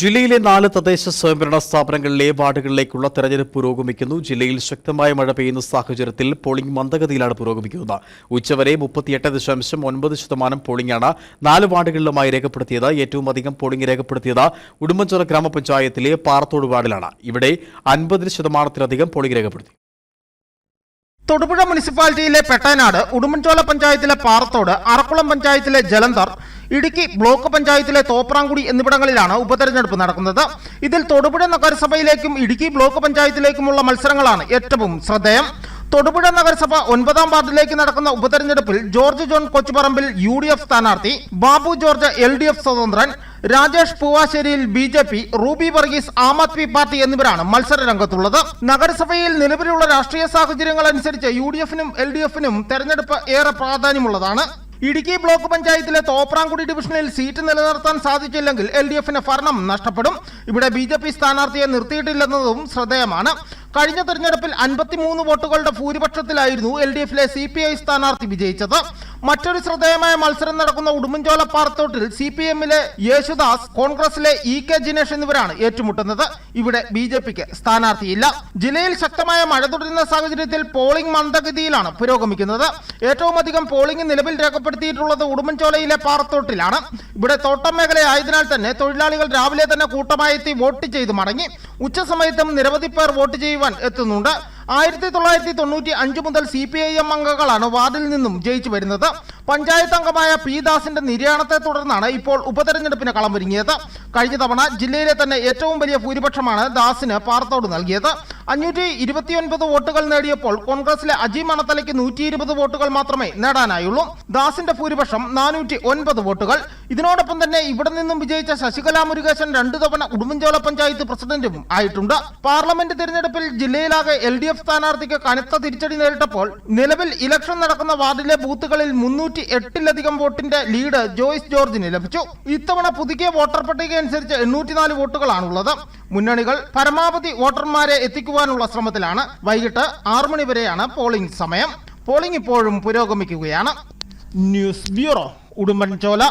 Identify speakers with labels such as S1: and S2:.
S1: ജില്ലയിലെ നാല് തദ്ദേശ സ്വയംഭരണ സ്ഥാപനങ്ങളിലെ വാർഡുകളിലേക്കുള്ള തെരഞ്ഞെടുപ്പ് പുരോഗമിക്കുന്നു. ജില്ലയിൽ ശക്തമായ മഴ പെയ്യുന്ന സാഹചര്യത്തിൽ പോളിംഗ് മന്ദഗതിയിലാണ് പുരോഗമിക്കുന്നത്. ഉച്ചവരെ മുപ്പത്തിയെട്ട് ദശാംശം ഒൻപത് ശതമാനം പോളിംഗാണ് നാല് വാർഡുകളിലുമായി രേഖപ്പെടുത്തിയത്. ഏറ്റവും അധികം പോളിംഗ് രേഖപ്പെടുത്തിയത് ഉടുമ്പൻചോല ഗ്രാമപഞ്ചായത്തിലെ പാറത്തോട് വാർഡിലാണ്. ഇവിടെ അൻപത് ശതമാനത്തിലധികം പോളിംഗ് രേഖപ്പെടുത്തി.
S2: തൊടുപുഴ മുനിസിപ്പാലിറ്റിയിലെ പെട്ടനാട് ഉടുമ്പൻചോല പഞ്ചായത്തിലെ പാറത്തോട് അറക്കുളം പഞ്ചായത്തിലെ ജലന്ധർ ഇടുക്കി ബ്ലോക്ക് പഞ്ചായത്തിലെ തോപ്രാങ്കുടി എന്നിവിടങ്ങളിലാണ് ഉപതെരഞ്ഞെടുപ്പ് നടക്കുന്നത്. ഇതിൽ തൊടുപുഴ നഗരസഭയിലേക്കും ഇടുക്കി ബ്ലോക്ക് പഞ്ചായത്തിലേക്കുമുള്ള മത്സരങ്ങളാണ് ഏറ്റവും ശ്രദ്ധേയം. തൊടുപുഴ നഗരസഭ ഒൻപതാം വാർഡിലേക്ക് നടക്കുന്ന ഉപതെരഞ്ഞെടുപ്പിൽ George John Kochuparambil U D F സ്ഥാനാർത്ഥി Babu George L D F സ്വതന്ത്രൻ Rajesh Poovasseriyil B J P Ruby Varghese Aam Aadmi Party എന്നിവരാണ് മത്സര രംഗത്തുള്ളത്. നഗരസഭയിൽ നിലവിലുള്ള രാഷ്ട്രീയ സാഹചര്യങ്ങൾ അനുസരിച്ച് യു ഡി എഫിനും എൽ ഡി എഫിനും തെരഞ്ഞെടുപ്പ് ഏറെ പ്രാധാന്യമുള്ളതാണ്. ഇടുക്കി ബ്ലോക്ക് പഞ്ചായത്തിലെ തോപ്രാംകുടി ഡിവിഷനിൽ സീറ്റ് നിലനിർത്താൻ സാധിച്ചില്ലെങ്കിൽ എൽ ഡി എഫിന് ഭരണം നഷ്ടപ്പെടും. ഇവിടെ ബി ജെ പി സ്ഥാനാർത്ഥിയെ നിർത്തിയിട്ടില്ലെന്നതും ശ്രദ്ധേയമാണ്. കഴിഞ്ഞ തെരഞ്ഞെടുപ്പിൽ അൻപത്തിമൂന്ന് വോട്ടുകളുടെ ഭൂരിപക്ഷത്തിലായിരുന്നു എൽ ഡി എഫിലെ സി പി ഐ സ്ഥാനാർത്ഥി വിജയിച്ചത്. മറ്റൊരു ശ്രദ്ധേയമായ മത്സരം നടക്കുന്ന ഉടുമ്പൻചോല പാറത്തോട്ടിൽ സി പി എമ്മിലെ യേശുദാസ് കോൺഗ്രസിലെ ഇ കെ ജിനേഷ് എന്നിവരാണ് ഏറ്റുമുട്ടുന്നത്. ഇവിടെ ബി ജെ പിക്ക് സ്ഥാനാർത്ഥിയില്ല. ജില്ലയിൽ ശക്തമായ മഴ തുടരുന്ന സാഹചര്യത്തിൽ പോളിംഗ് മന്ദഗതിയിലാണ് പുരോഗമിക്കുന്നത്. ഏറ്റവും അധികം പോളിംഗ് നിലവിൽ രേഖപ്പെടുത്തിയിട്ടുള്ളത് ഉടുമ്പൻചോലയിലെ പാറത്തോട്ടിലാണ്. ഇവിടെ തോട്ടം മേഖലയായതിനാൽ തന്നെ തൊഴിലാളികൾ രാവിലെ തന്നെ കൂട്ടമായി എത്തി വോട്ട് ചെയ്ത് മടങ്ങി. ഉച്ചസമയത്തും നിരവധി പേർ വോട്ട് ചെയ്യുവാൻ എത്തുന്നുണ്ട്. ആയിരത്തി തൊള്ളായിരത്തി തൊണ്ണൂറ്റി അഞ്ച് മുതൽ സി പി ഐ എം അംഗങ്ങളാണ് വാർഡിൽ നിന്നും ജയിച്ചു വരുന്നത്. പഞ്ചായത്ത് അംഗമായ പി ദാസിന്റെ നിര്യാണത്തെ തുടർന്നാണ് ഇപ്പോൾ ഉപതെരഞ്ഞെടുപ്പിന് കളമൊരുങ്ങിയത് കഴിഞ്ഞ തവണ ജില്ലയിലെ തന്നെ ഏറ്റവും വലിയ ഭൂരിപക്ഷമാണ് ദാസിന് പാർത്തോട് നൽകിയത്. അഞ്ഞൂറ്റി ഇരുപത്തിയൊൻപത് വോട്ടുകൾ നേടിയപ്പോൾ കോൺഗ്രസിലെ അജി മണത്തലയ്ക്ക് നൂറ്റി ഇരുപത് വോട്ടുകൾ മാത്രമേ നേടാനായുള്ളൂ. ദാസിന്റെ ഭൂരിപക്ഷം നാനൂറ്റി ഒൻപത് വോട്ടുകൾ. ഇതിനോടൊപ്പം തന്നെ ഇവിടെ നിന്നും വിജയിച്ച ശശികല മുരുകേശൻ രണ്ടു തവണ ഉടുമ്പൻചോല പഞ്ചായത്ത് പ്രസിഡന്റും ആയിട്ടുണ്ട്. പാർലമെന്റ് തിരഞ്ഞെടുപ്പിൽ ജില്ലയിലാകെ എൽ ഡി എഫ് സ്ഥാനാർത്ഥിക്ക് കനത്ത തിരിച്ചടി നേരിട്ടപ്പോൾ നിലവിൽ ഇലക്ഷൻ നടക്കുന്ന വാർഡിലെ ബൂത്തുകളിൽ മുന്നൂറ്റി എട്ടിലധികം വോട്ടിന്റെ ലീഡ് ജോയിസ് ജോർജിന് ലഭിച്ചു. ഇത്തവണ പുതുക്കിയ വോട്ടർ പട്ടിക അനുസരിച്ച് എണ്ണൂറ്റിനാല് വോട്ടുകളാണുള്ളത്. മുന്നണികൾ പരമാവധി വോട്ടർമാരെ എത്തിക്കുവാനുള്ള ശ്രമത്തിലാണ് വൈകിട്ട് ആറു മണി വരെയാണ് പോളിംഗ് സമയം. പോളിംഗ് ഇപ്പോഴും പുരോഗമിക്കുകയാണ്. News bureau Udumbanchola.